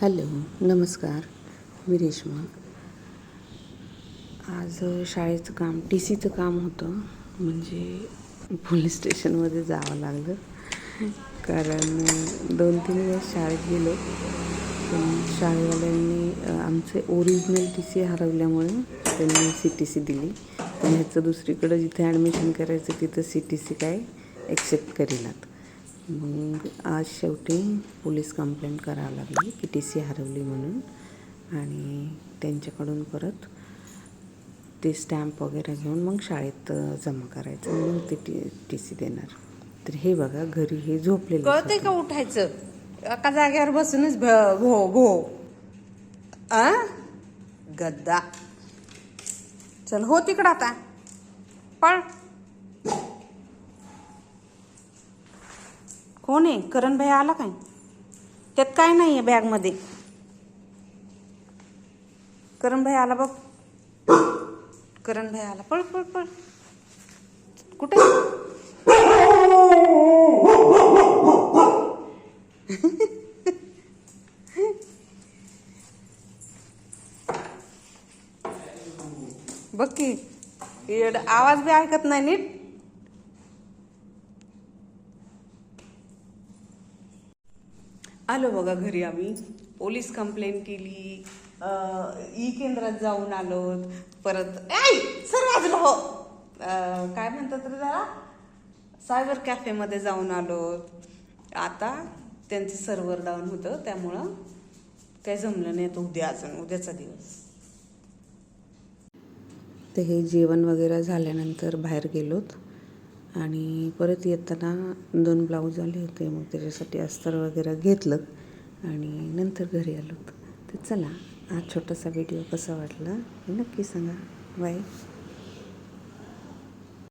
Hello नमस्कार मी रेश्मा. आज शाळेचं काम टी सीचं काम होतं म्हणजे पोलीस स्टेशनमध्ये जावं लागलं. कारण दोन तीन वेळेस शाळेत गेलो. पण शाळेवाल्यांनी आमचे ओरिजिनल टी सी हरवल्यामुळे त्यांनी सी टी सी दिली. पण ह्याचं दुसरीकडं जिथे ॲडमिशन करायचं तिथं सी टी सी काय एक्सेप्ट करीनात. मग आज शेवटी पोलीस कंप्लेंट करावं लागली की टी सी हरवली म्हणून. आणि त्यांच्याकडून परत ते स्टॅम्प वगैरे घेऊन मग शाळेत जमा करायचं. मग ते टी टी सी देणार. तर हे बघा घरी हे झोपलेलं कळतंय का उठायचं? एका जागेवर बसूनच भ- भो आ? गद्दा. चल हो तिकडं आता. पळ. कोण आहे? करण भाई आला काय? त्यात काय नाही आहे बॅगमध्ये. करण भाई आला बघ. करण भाई आला. पळ पळ पळ. कुठे? बघ की. येड आवाज बी ऐकत नाही नीट. आलो बघा घरी आम्ही. पोलीस कंप्लेंट केली. ई केंद्रात जाऊन आलो. परत ऐ सर वाजलो हो काय म्हणतात रे जरा सायबर कॅफेमध्ये जाऊन आलो. आता त्यांचं सर्व्हर डाऊन होतं. त्यामुळं काय जमलं नाही आता उद्या अजून उद्याचा दिवस. ते हे जेवण वगैरे झाल्यानंतर बाहेर गेलोत. आणि परत येताना दोन ब्लाऊज आले होते मग त्याच्यासाठी अस्तर वगैरे घेतलं आणि नंतर घरी आलो तर चला हा छोटासा व्हिडिओ कसा वाटला नक्की सांगा. बाय